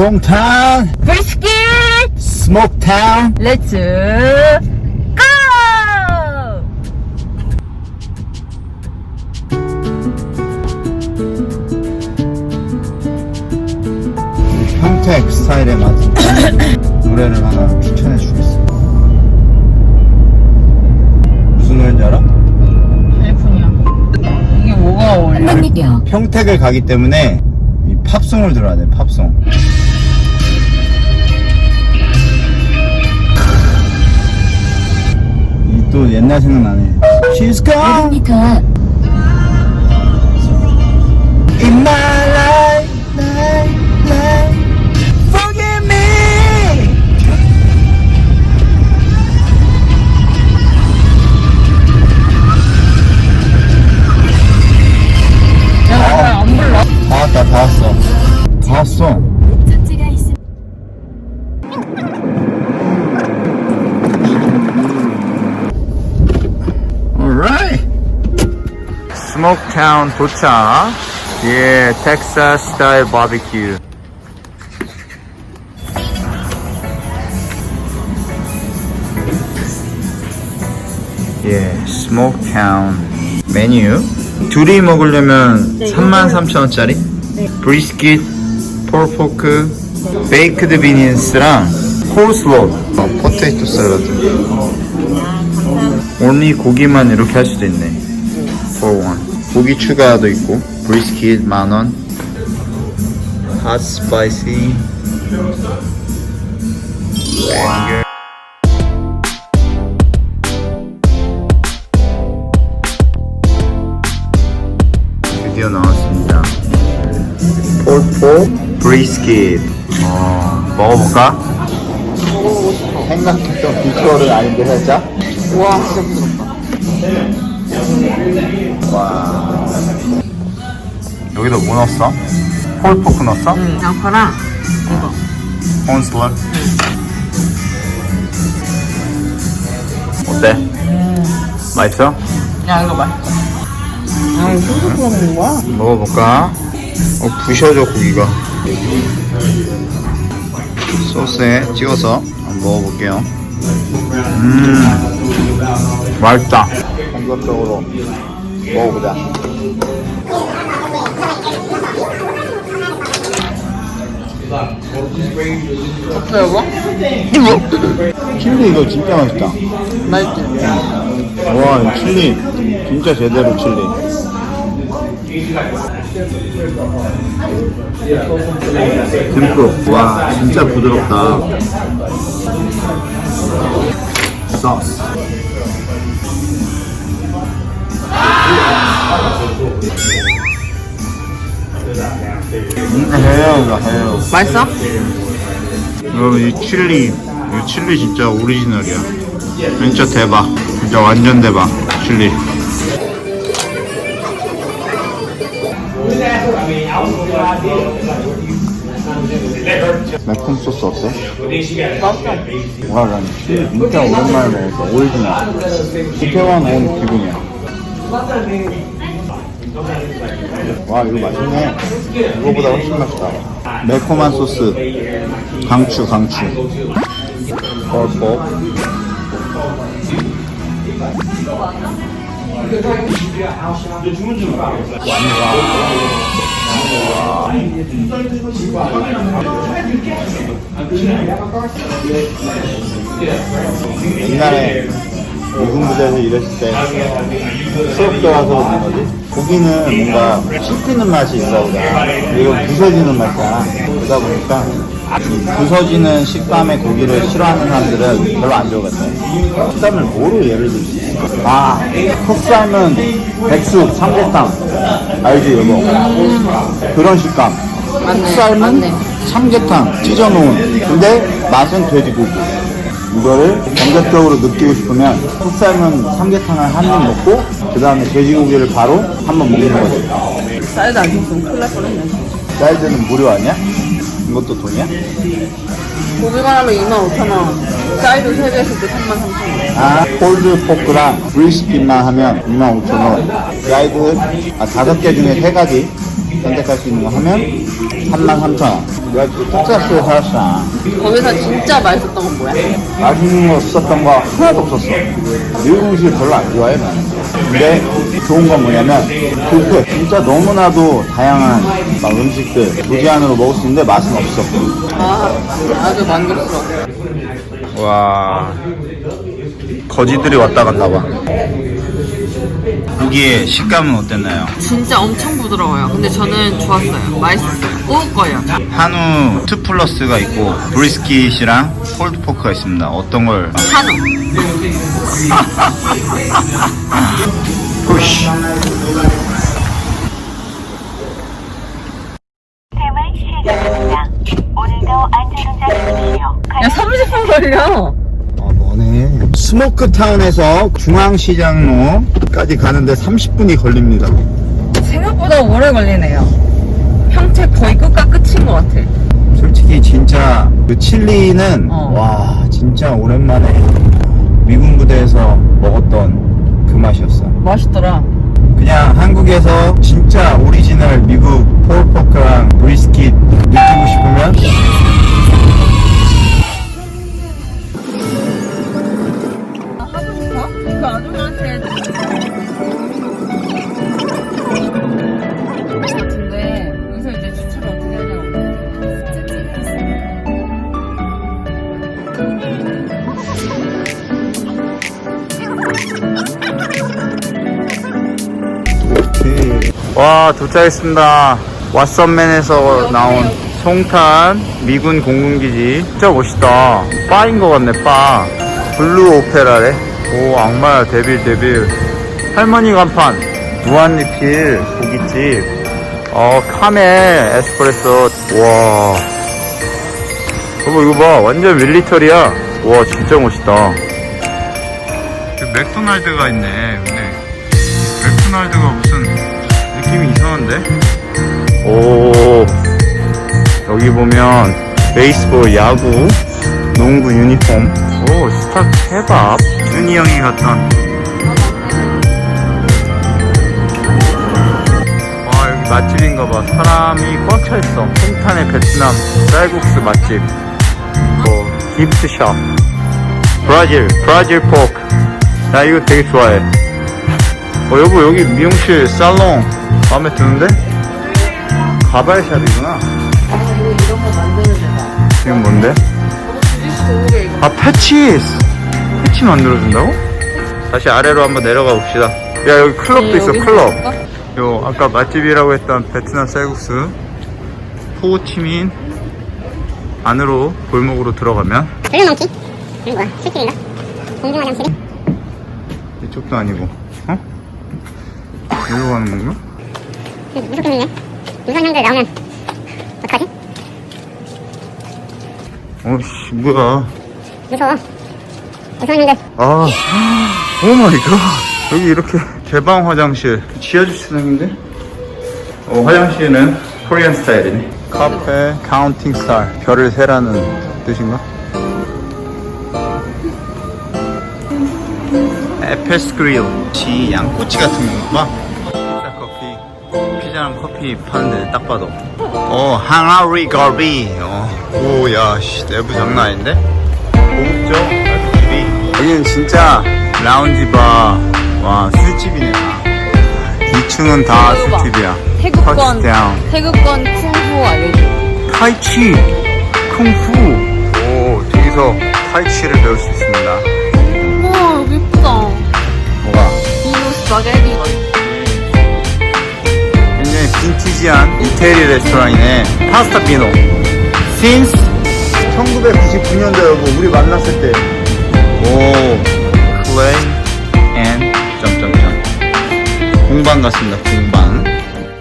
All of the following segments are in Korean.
송탄 브리스킷 스모크타운 렛츠 고! 평택 스타일에 맞은 노래를 하나 추천해 주겠어 무슨 노래인지 알아? 헬프냐 이게 뭐가 어울려? 300m. 평택을 가기 때문에 이 팝송을 들어야 돼 팝송 이또 옛날 생각나네 She's gone 500m 앞 in my 스모크타운 도착. 예, 텍사스 스타일 바비큐. 예, 스모크타운 메뉴. 둘이 먹으려면 33,000원짜리. 브리스킷, 폴포크, 베이크드 비닌스랑 콜슬로, 어, 포테이토 샐러드. only 고기만 이렇게 할 수도 있네. for one. 고기 추가도 있고, 브리스킷 만 원. hot spicy. vinegar. 드디어 나왔습니다. 폴포 브리스킷. 어, 먹어볼까? 생각했던 비주얼은 아닌데 살짝. 와 진짜 부럽다 와. 여기도 뭐 넣었어? 폴포크 넣었어? 응 양파랑 이거 콘슬러? 어때? 맛있어? 야 이거 맛있다 아 이거 소스 뿌려 먹는 거야? 먹어볼까? 어, 부셔져 고기가 소스에 찍어서 한번 먹어볼게요 음 맛있다 본격적으로 먹어보자 어때 여보? 칠리 이거 진짜 맛있다 맛있지? 와, 이 칠리 진짜 제대로 칠리. 듬뿍. 와, 진짜 부드럽다. 소스. 음, 해요가 해요. 맛있어? 여러분 이 칠리, 이 칠리 진짜 오리지널이야. 진짜 대박. 진짜 완전 대박. 칠리. 매콤 소스 어때? 맛있어 와, 난 진짜 오랜만에 먹었어. 오리지널. 이태원 온 기분이야. 와, 이거 맛있네. 이거보다 훨씬 맛있다. 매콤한 소스. 강추, 강추. 펄퍽. 옛날에 미군 부대에서 일했을 때 수업 들어가서 뭐지? 고기는 뭔가 씹히는 맛이 있어 이거 부서지는 맛이야 그러다 보니까 이 부서지는 식감의 고기를 싫어하는 사람들은 별로 안 좋아하겠어요 식감을 뭐로 예를 들 수 있어? 아, 푹 삶은 백숙, 삼계탕 알지 여보? 그런 식감 맞네. 삼계탕 찢어놓은 근데 맛은 돼지고기 이거를 본격적으로 느끼고 싶으면 푹 삶은 삼계탕을 한 입 먹고 그 다음에 돼지고기를 바로 한 번 먹는 거지 사이드 안 줬으면 큰일 날 뻔했네 사이즈는 무료 아니야? 이것도 돈이야? 고기만 하면 25,000원. 사이드 3개 했을 때 33,000원. 아 콜드 포크랑 브리스킷만 하면 25,000원. 사이드 아 다섯 개 중에 세 가지 선택할 수 있는 거 하면 33,000원. 내가 또 텍사스에 살았어. 거기서 진짜 맛있었던 건 뭐야? 맛있는 거 없었던 거 하나도 없었어. 미국 음식을 별로 안 좋아해, 나는. 근데 좋은 건 뭐냐면, 뷔페. 진짜 너무나도 다양한 막 음식들 무제한으로 먹을 수 있는데 맛은 없어. 아, 아주 만족스러워. 와 거지들이 왔다 갔나 봐 고기의 식감은 어땠나요? 진짜 엄청 부드러워요. 근데 저는 좋았어요. 맛있었어요. 구울 거예요. 한우 2 플러스가 있고 브리스킷이랑 폴드 포크가 있습니다 어떤 걸 한우. 푸쉬 팀을 시작합니다. 오늘도 안전운전 하십시오. 야, 30분 걸려. 아 뭐네 스모크 타운에서 중앙시장로까지 가는데 30분이 걸립니다 생각보다 오래 걸리네요. 평택 거의 끝과 끝인 것 같아. 솔직히 진짜 그 칠리는 어. 와 진짜 오랜만에 미군 부대에서 먹었던 그 맛이었어 맛있더라. 그냥 한국에서 진짜 오리지널 미국 폴포크랑 브리스킷 느끼고 싶으면 와 도착했습니다. 왓썸맨에서 나온 송탄 미군 공군기지. 진짜 멋있다. 바인 것 같네 바 블루 오페라래. 오 악마야 데빌 데빌. 할머니 간판. 무한리필 고깃집. 어 카메 에스프레소. 와. 여보 이거 봐. 완전 밀리터리야. 와 진짜 멋있다. 맥도날드가 있네 근데. 맥도날드가 느낌이 이상한데? 오. 여기 보면 베이스볼, 야구, 농구 유니폼. 오 스타 케밥. 준이 형이 갔던 와 여기 맛집인가봐. 사람이 꽉 차있어. 홍탄의 베트남 쌀국수 맛집. 뭐 기프트샵. 브라질 브라질 포크. 나 이거 되게 좋아해 어 여보 여기 미용실 살롱 마음에 드는데? 가발샵이구나 아 이거 이런 거 만드는 데다 지금 뭔데? 저거 주짓수 도구게 이거 아 패치스 패치 만들어준다고? 다시 아래로 한번 내려가 봅시다 야 여기 클럽도 있어 여기서 클럽? 요 아까 맛집이라고 했던 베트남 쌀국수 호치민 안으로 골목으로 들어가면 블루몽키? 이건 뭐야? 술집인가? 공중 화장실이? 이쪽도 아니고 어? 여기로 가는 건가? 무섭게 생네 무서운 형들 나오면 어떡하지? 어씨 뭐야 무서워 무서운 형들 아, 오 마이 갓. 여기 이렇게 개방 화장실. 지하 주차장인데? 어, 화장실은 코리안 스타일이네. 카페 카운팅 스타일. 별을 세라는 뜻인가? 에페스 그릴. 지 양꼬치 같은 건가 봐. 피자 커피. 파는데 딱 봐도. 어, 항아리 갈비. 어. 오, 야, 씨, 내부 장난 아닌데? 고급져 술집이 여기는 진짜 라운지 바. 와 술집이네 다. 2층은 다 이거 봐. 술집이야 태국권 터치다운 태국권 쿵푸 알려줘 타이치 쿵푸 오 저기서 타이치를 배울 수 있습니다 우와 여기 예쁘다 뭐가 비누 스파게티 빈티지한 이태리 레스토랑이네 파스타 피노. Since 1999년도 여보 우리 만났을 때오 클레이 앤 점점점. 공방 같습니다 공방.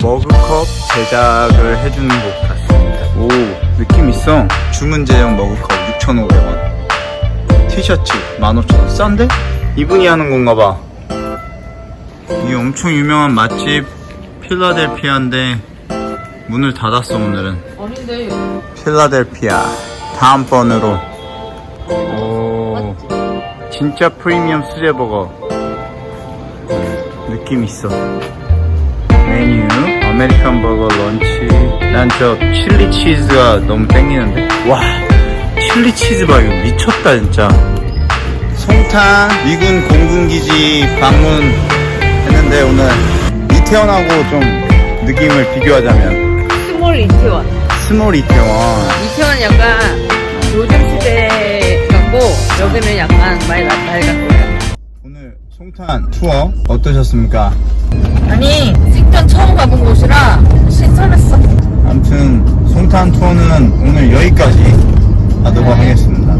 머그컵 제작을 해주는 곳 같습니다. 오 느낌 있어. 주문 제형 머그컵 6,500원. 티셔츠 15,000원. 싼데? 이분이 하는 건가 봐. 이게 엄청 유명한 맛집 필라델피아인데 문을 닫았어 오늘은. 아닌데 필라델피아. 다음번으로. 오 진짜 프리미엄 수제버거. 음, 느낌 있어. 메뉴 아메리칸 버거 런치. 난 저 칠리 치즈가 너무 땡기는데? 와 칠리 치즈 봐 이거 미쳤다 진짜. 송탄 미군 공군기지 방문했는데 오늘 이태원하고 좀 느낌을 비교하자면 스몰 이태원. 스몰 이태원 이태원 약간 요즘 시대 같고 여기는 약간 말 낡았어요. 오늘 송탄 투어 어떠셨습니까? 아니 생전 처음 가본 곳이라 신선했어. 아무튼 송탄 투어는 오늘 여기까지 하도록 네. 하겠습니다